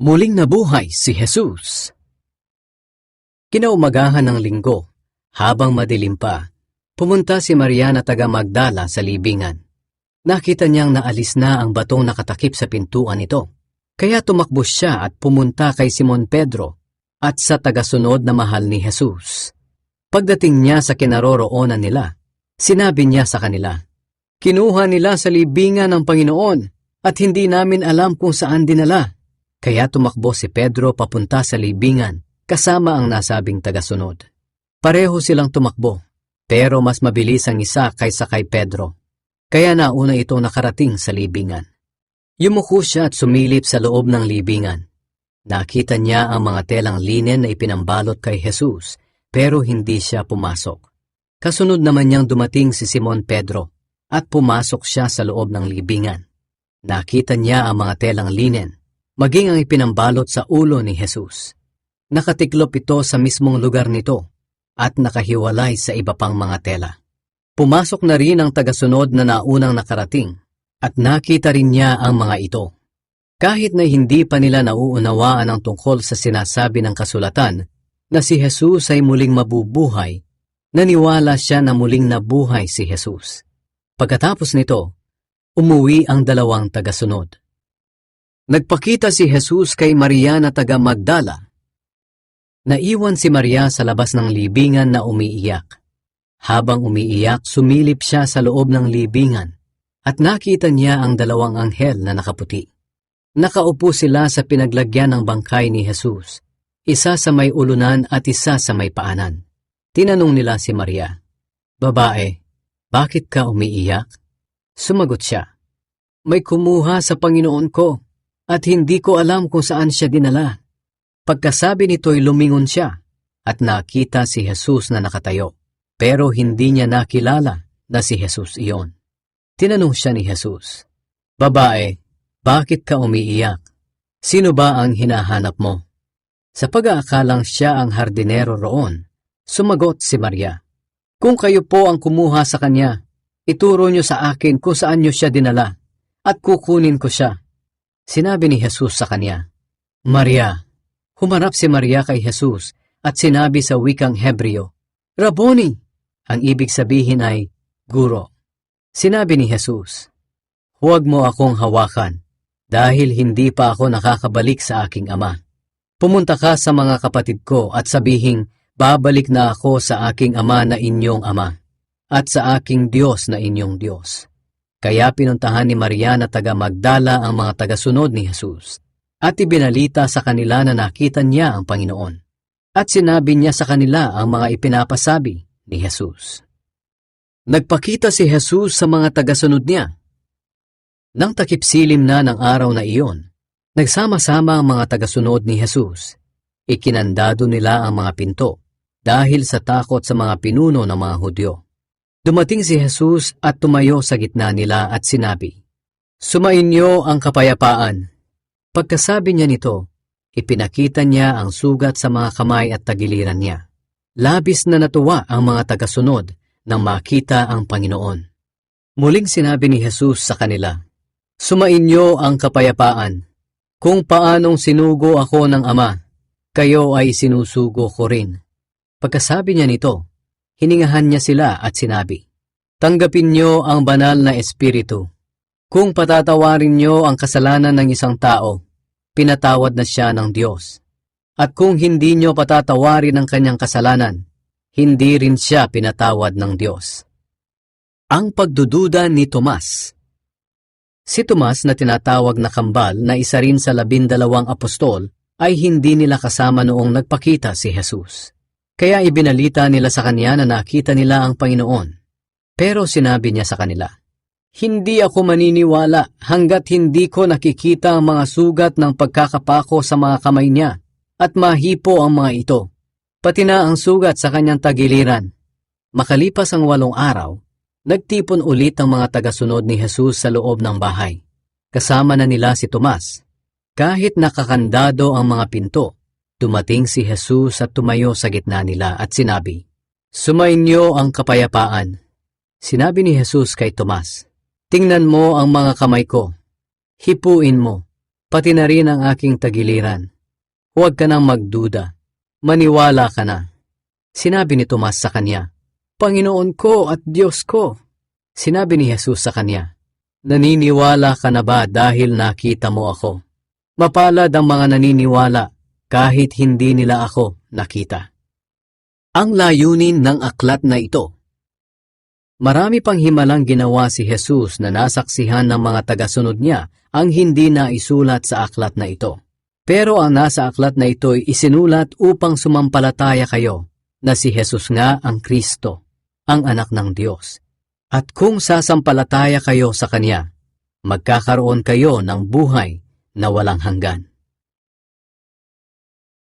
Muling nabuhay si Jesus. Kinaumagahan ng linggo, habang madilim pa, pumunta si Maria na taga Magdala sa libingan. Nakita niyang naalis na ang batong nakatakip sa pintuan nito. Kaya tumakbo siya at pumunta kay Simon Pedro at sa tagasunod na mahal ni Jesus. Pagdating niya sa kinaroroonan nila, sinabi niya sa kanila, Kinuha nila sa libingan ng Panginoon at hindi namin alam kung saan dinala. Kaya tumakbo si Pedro papunta sa libingan kasama ang nasabing tagasunod. Pareho silang tumakbo, pero mas mabilis ang isa kaysa kay Pedro. Kaya nauna ito nakarating sa libingan. Yumuko siya at sumilip sa loob ng libingan. Nakita niya ang mga telang linen na ipinambalot kay Jesus, pero hindi siya pumasok. Kasunod naman niyang dumating si Simon Pedro at pumasok siya sa loob ng libingan. Nakita niya ang mga telang linen, maging ang ipinambalot sa ulo ni Jesus. Nakatiklop ito sa mismong lugar nito at nakahiwalay sa iba pang mga tela. Pumasok na rin ang tagasunod na naunang nakarating at nakita rin niya ang mga ito. Kahit na hindi pa nila nauunawaan ang tungkol sa sinasabi ng kasulatan na si Jesus ay muling mabubuhay, naniwala siya na muling nabuhay si Jesus. Pagkatapos nito, umuwi ang dalawang tagasunod. Nagpakita si Jesus kay Maria na taga Magdala. Naiwan si Maria sa labas ng libingan na umiiyak. Habang umiiyak, sumilip siya sa loob ng libingan at nakita niya ang dalawang anghel na nakaputi. Nakaupo sila sa pinaglagyan ng bangkay ni Jesus, isa sa may ulunan at isa sa may paanan. Tinanong nila si Maria, Babae, bakit ka umiiyak? Sumagot siya, May kumuha sa Panginoon ko at hindi ko alam kung saan siya dinala. Pagkasabi nito'y lumingon siya at nakita si Jesus na nakatayo, pero hindi niya nakilala na si Jesus iyon. Tinanong siya ni Jesus, Babae, bakit ka umiiyak? Sino ba ang hinahanap mo? Sa pag-aakalang siya ang hardinero roon, sumagot si Maria, Kung kayo po ang kumuha sa kanya, ituro niyo sa akin kung saan niyo siya dinala, at kukunin ko siya. Sinabi ni Jesus sa kanya, Maria, humarap si Maria kay Jesus at sinabi sa wikang Hebreo, Rabboni! Ang ibig sabihin ay, Guro. Sinabi ni Jesus, Huwag mo akong hawakan, dahil hindi pa ako nakakabalik sa aking ama. Pumunta ka sa mga kapatid ko at sabihing, babalik na ako sa aking ama na inyong ama, at sa aking Diyos na inyong Diyos. Kaya pinuntahan ni Maria na taga Magdala ang mga tagasunod ni Jesus, at ibinalita sa kanila na nakita niya ang Panginoon. At sinabi niya sa kanila ang mga ipinapasabi ni Jesus. Nagpakita si Jesus sa mga tagasunod niya. Nang takipsilim na ng araw na iyon, nagsama-sama ang mga tagasunod ni Jesus. Ikinandado nila ang mga pinto dahil sa takot sa mga pinuno ng mga Hudyo. Dumating si Jesus at tumayo sa gitna nila at sinabi, Sumainyo ang kapayapaan. Pagkasabi niya nito, ipinakita niya ang sugat sa mga kamay at tagiliran niya. Labis na natuwa ang mga tagasunod nang makita ang Panginoon. Muling sinabi ni Jesus sa kanila, Sumainyo ang kapayapaan. Kung paanong sinugo ako ng Ama, kayo ay sinusugo ko rin. Pagkasabi niya nito, hiningahan niya sila at sinabi, Tanggapin niyo ang banal na espiritu. Kung patatawarin niyo ang kasalanan ng isang tao, pinatawad na siya ng Diyos. At kung hindi niyo patatawarin ang kanyang kasalanan, hindi rin siya pinatawad ng Diyos. Ang pagdududa ni Tomas Si Tomas na tinatawag na kambal na isa rin sa labindalawang apostol ay hindi nila kasama noong nagpakita si Jesus. Kaya ibinalita nila sa kanya na nakita nila ang Panginoon. Pero sinabi niya sa kanila, Hindi ako maniniwala hanggat hindi ko nakikita ang mga sugat ng pagkakapako sa mga kamay niya at mahipo ang mga ito, pati na ang sugat sa kanyang tagiliran. Makalipas ang walong araw, nagtipon ulit ang mga tagasunod ni Jesus sa loob ng bahay. Kasama na nila si Tomas. Kahit nakakandado ang mga pinto, dumating si Jesus at tumayo sa gitna nila at sinabi, Sumainyo ang kapayapaan. Sinabi ni Jesus kay Tomas, Tingnan mo ang mga kamay ko. Hipuin mo. pati na rin ang aking tagiliran. Huwag ka nang magduda. Maniwala ka na. Sinabi ni Tomas sa kanya, Panginoon ko at Diyos ko. Sinabi ni Jesus sa kanya, Naniniwala ka na ba dahil nakita mo ako? Mapalad ang mga naniniwala kahit hindi nila ako nakita. Ang layunin ng aklat na ito Marami pang himalang ginawa si Jesus na nasaksihan ng mga tagasunod niya ang hindi na isulat sa aklat na ito. Pero ang nasa aklat na ito ay isinulat upang sumampalataya kayo na si Jesus nga ang Kristo, ang anak ng Diyos. At kung sasampalataya kayo sa Kanya, magkakaroon kayo ng buhay na walang hanggan.